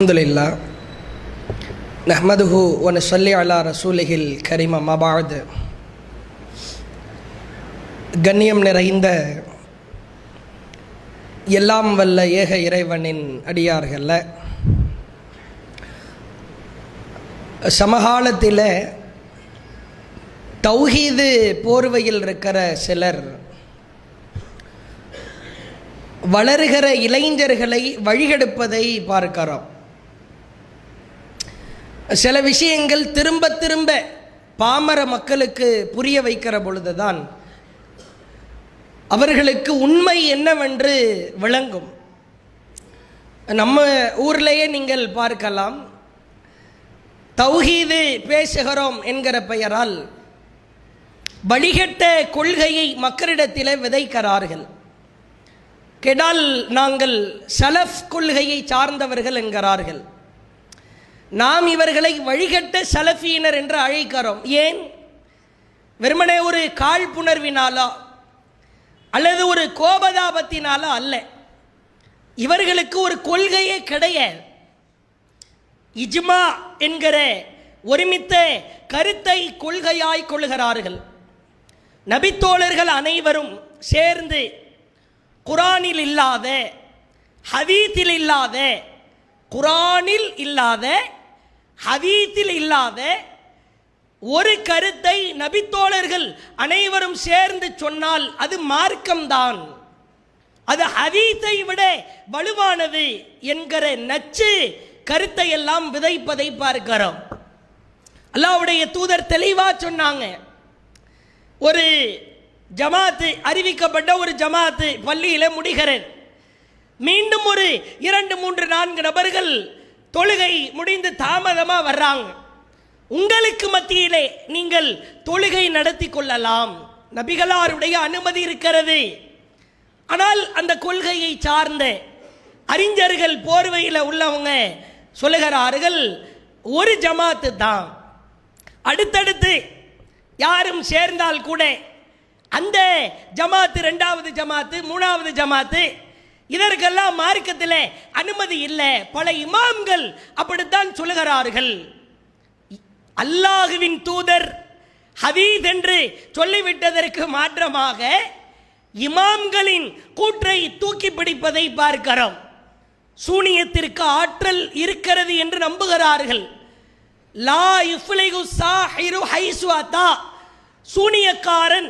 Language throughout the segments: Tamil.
الحمد لله نحمده ونصلي على رسوله الكريم ما بعد கண்ணியம் நிறைந்த எல்லாம் வல்ல ஏக இறைவனின் அடியார்கள சமகாலத்தில் தௌஹீது போர்வையில் இருக்கிற சிலர் வளருகிற இளைஞர்களை வழிகெடுப்பதை பார்க்கிறோம் சில விஷயங்கள் திரும்ப திரும்ப பாமர மக்களுக்கு புரிய வைக்கிற பொழுதுதான் அவர்களுக்கு உண்மை என்னவென்று விளங்கும். நம்ம ஊர்லேயே நீங்கள் பார்க்கலாம். தௌஹீது பேசுகிறோம் என்கிற பெயரால் வழிகட்ட கொள்கையை மக்களிடத்தில் விதைக்கிறார்கள். கெடால் நாங்கள் சலஃப் கொள்கையை சார்ந்தவர்கள் என்கிறார்கள். நாம் இவர்களை வழிகட்ட சலஃபியினர் என்று அழைக்கிறோம். ஏன்? வெறுமனே ஒரு காழ்ப்புணர்வினாலோ அல்லது ஒரு கோபதாபத்தினாலோ அல்ல. இவர்களுக்கு ஒரு கொள்கையே கிடையாது. இஜ்மா என்கிற ஒருமித்த கருத்தை கொள்கையாய் கொள்கிறார்கள். நபித்தோழர்கள் அனைவரும் சேர்ந்து குரானில் இல்லாத ஹதீத்தில் இல்லாத குரானில் இல்லாத ஹதீத்தில் இல்லாத ஒரு கருத்தை நபித்தோழர்கள் அனைவரும் சேர்ந்து சொன்னால் அது மார்க்கம்தான். அது ஹதீத்தை விட வலுவானது என்கிற நச்சு கருத்தை எல்லாம் விதைப்பதை பார்க்கிறோம். அல்லாவுடைய தூதர் தெளிவாக சொன்னாங்க. ஒரு ஜமாத்து அறிவிக்கப்பட்ட ஒரு ஜமாத்து பள்ளியில் முடிகிறேன். மீண்டும் ஒரு இரண்டு மூன்று நான்கு நபர்கள் தொழுகை முடிந்து தாமதமாக வர்றாங்க. உங்களுக்கு மத்தியிலே நீங்கள் தொழுகை நடத்தி கொள்ளலாம். நபிகளாருடைய அனுமதி இருக்கிறது. ஆனால் அந்த கொள்கையை சார்ந்த அறிஞர்கள் போர்வையில் உள்ளவங்க சொல்லுகிறார்கள் ஒரு ஜமாத்து தான். அடுத்தடுத்து யாரும் சேர்ந்தால் கூட அந்த ஜமாத்து ரெண்டாவது ஜமாத்து மூணாவது ஜமாத்து இதற்கெல்லாம் மார்க்கத்தில் அனுமதி இல்லை. பல இமாம்கள் அப்படித்தான் சொல்லுகிறார்கள். அல்லாஹுவின் தூதர் ஹதீத் என்று சொல்லிவிட்டதற்கு மாற்றமாக இமாம்களின் கூற்றை தூக்கி பிடிப்பதை பார்க்கிறோம். சூனியத்திற்கு ஆற்றல் இருக்கிறது என்று நம்புகிறார்கள். லா இஃப்லிகு சாஹிரு ஹைஸ்வாத்தா சூனியக்காரன்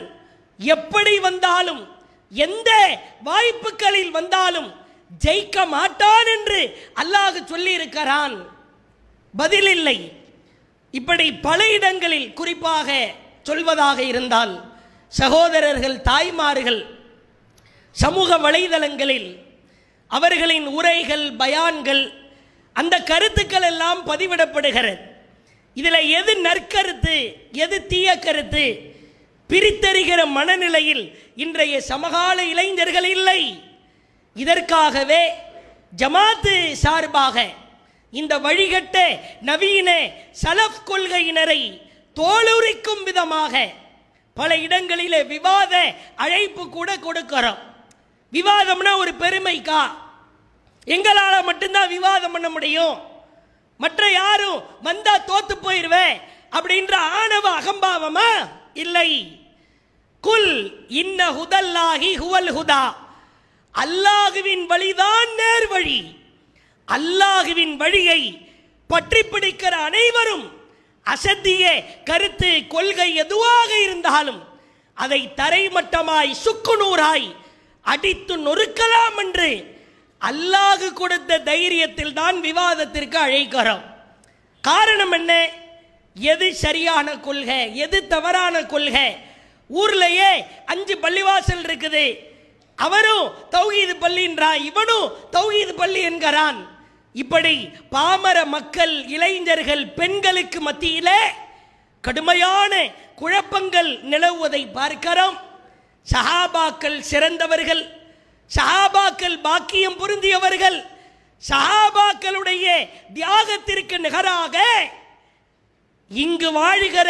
எப்படி வந்தாலும் எந்த வாய்ப்புகளில் வந்தாலும் ஜெயிக்க மாட்டான் என்று அல்லாஹ் சொல்லியிருக்கிறான். பதில் இல்லை இப்படி பல இடங்களில் குறிப்பாக சொல்வதாக இருந்தால் சகோதரர்கள் தாய்மார்கள் சமூக வலைதளங்களில் அவர்களின் உரைகள் பயான்கள் அந்த கருத்துக்கள் எல்லாம் பதிவிடப்படுகிறது. இதில் எது நற்கருத்து எது தீய கருத்து பிரித்தறிகிற மனநிலையில் இன்றைய சமகால இளைஞர்கள் இல்லை. இதற்காகவே ஜமாத்து சார்பாக இந்த வழிகட்ட நவீன சலஃப் கொள்கையினரை தோலுரிக்கும் விதமாக பல இடங்களிலே விவாத அழைப்பு கூட கொடுக்கிறோம். விவாதம்னா ஒரு பெருமைக்கா? எங்களால் மட்டும்தான் விவாதம் பண்ண முடியும். மற்ற யாரும் வந்தா தோத்து போயிடுவேன் அப்படின்ற ஆணவ அகம்பாவமா? இல்லை. குல் இன்ன ஹுதல்லாஹி ஹுவல் ஹுதா. அல்லாஹுவின் வழிதான் நேர் வழி. அல்லாஹுவின் வழியை பற்றி பிடிக்கிற அனைவரும் அசத்திய கருத்து கொள்கை எதுவாக இருந்தாலும் அதை தரைமட்டமாய் சுக்குநூறாய் அடித்து நொறுக்கலாம் என்று அல்லாஹு கொடுத்த தைரியத்தில் தான் விவாதத்திற்கு அழைக்கிறோம். காரணம் என்ன? எது சரியான கொள்கை? எது தவறான கொள்கை? ஊர்லயே அஞ்சு பள்ளிவாசல் இருக்குது. அவரும் தௌஹீது பள்ளின்றான் இவனும் தௌஹீது பள்ளி என்கிறான். இப்படி பாமர மக்கள் இளைஞர்கள் பெண்களுக்கு மத்தியிலே கடுமையான குழப்பங்கள் நிலவுவதை பார்க்கிறோம். சஹாபாக்கள் சிறந்தவர்கள் சஹாபாக்கள் பாக்கியம் பொருந்தியவர்கள் சஹாபாக்களுடைய தியாகத்திற்கு நிகராக இங்கு வாழுகிற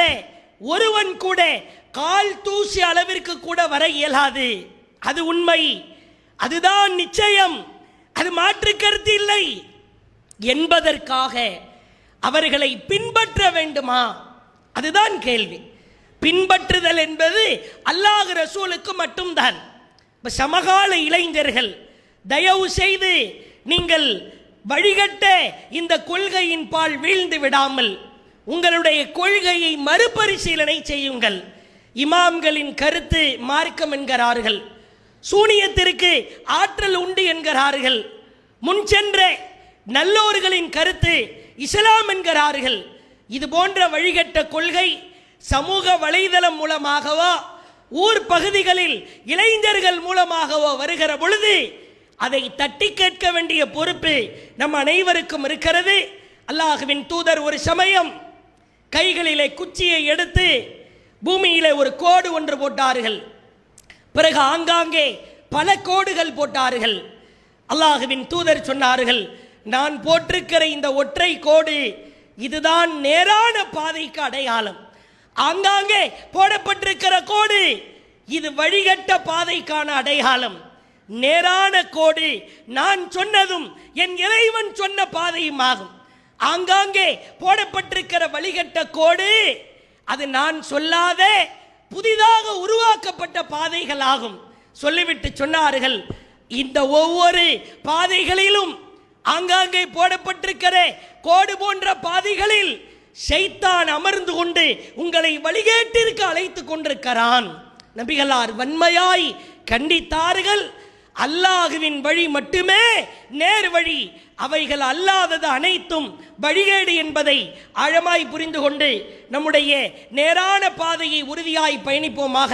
ஒருவன் கூட கால் தூசி அளவிற்கு கூட வர இயலாது. அது உண்மை. அதுதான் நிச்சயம். அது மாற்று கருத்து இல்லை. என்பதற்காக அவர்களை பின்பற்ற வேண்டுமா? அதுதான் கேள்வி. பின்பற்றுதல் என்பது அல்லாஹ் ரசூலுக்கு மட்டும்தான். இப்போ சமகால இளைஞர்கள் தயவு செய்து நீங்கள் வழிகட்ட இந்த கொள்கையின் பால் வீழ்ந்து விடாமல் உங்களுடைய கொள்கையை மறுபரிசீலனை செய்யுங்கள். இமாம்களின் கருத்து மார்க்கம் என்கிறார்கள். சூனியத்திற்கு ஆற்றல் உண்டு என்கிறார்கள். முன் சென்ற நல்லோர்களின் கருத்து இஸ்லாம் என்கிறார்கள். இது போன்ற வழிகட்ட கொள்கை சமூக வலைதளம் மூலமாகவோ ஊர் பகுதிகளில் இளைஞர்கள் மூலமாகவோ வருகிற பொழுது அதை தட்டி கேட்க வேண்டிய பொறுப்பு நம் அனைவருக்கும் இருக்கிறது. அல்லாஹுவின் தூதர் ஒரு சமயம் கைகளிலே குச்சியை எடுத்து பூமியிலே ஒரு கோடு ஒன்று போட்டார்கள். பிறகு ஆங்காங்கே பல கோடுகள் போட்டார்கள். அல்லாஹுவின் தூதர் சொன்னார்கள் நான் போட்டிருக்கிற இந்த ஒற்றை கோடு இதுதான் நேரான பாதைக்கு அடையாளம். ஆங்காங்கே போடப்பட்டிருக்கிற கோடு இது வழிகட்ட பாதைக்கான அடையாளம். நேரான கோடு நான் சொன்னதும் என் இறைவன் சொன்ன பாதையும் ஆகும். ஆங்காங்கே போடப்பட்டிருக்கிற வழிகட்ட கோடு அது நான் சொல்லாத புதிதாக உருவாக்கப்பட்ட பாதைகள் ஆகும் சொல்லிவிட்டு சொன்னார்கள் இந்த ஒவ்வொரு பாதைகளிலும் ஆங்காங்கே போடப்பட்டிருக்கிற கோடு போன்ற பாதைகளில் ஷைத்தான் அமர்ந்து கொண்டு உங்களை வழிகேட்டிற்கு அழைத்து கொண்டிருக்கிறான். நபிகளார் வன்மையாய் கண்டித்தார்கள் அல்லாஹுவின் வழி மட்டுமே நேர் வழி. அவைகள் அல்லாதது அனைத்தும் வழிகேடு என்பதை ஆழமாய் புரிந்து கொண்டு நம்முடைய நேரான பாதையை உறுதியாய் பயணிப்போமாக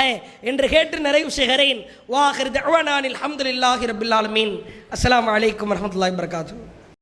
என்று கேட்டு நிறைவு செய்கிறேன். வாஹிர் தவானில் அஹமதுல்லாஹி ரபுல்லாலமீன் அஸ்லாம் வலைக்கம் வரமத்துல வரஹ்மத்துல்லாஹி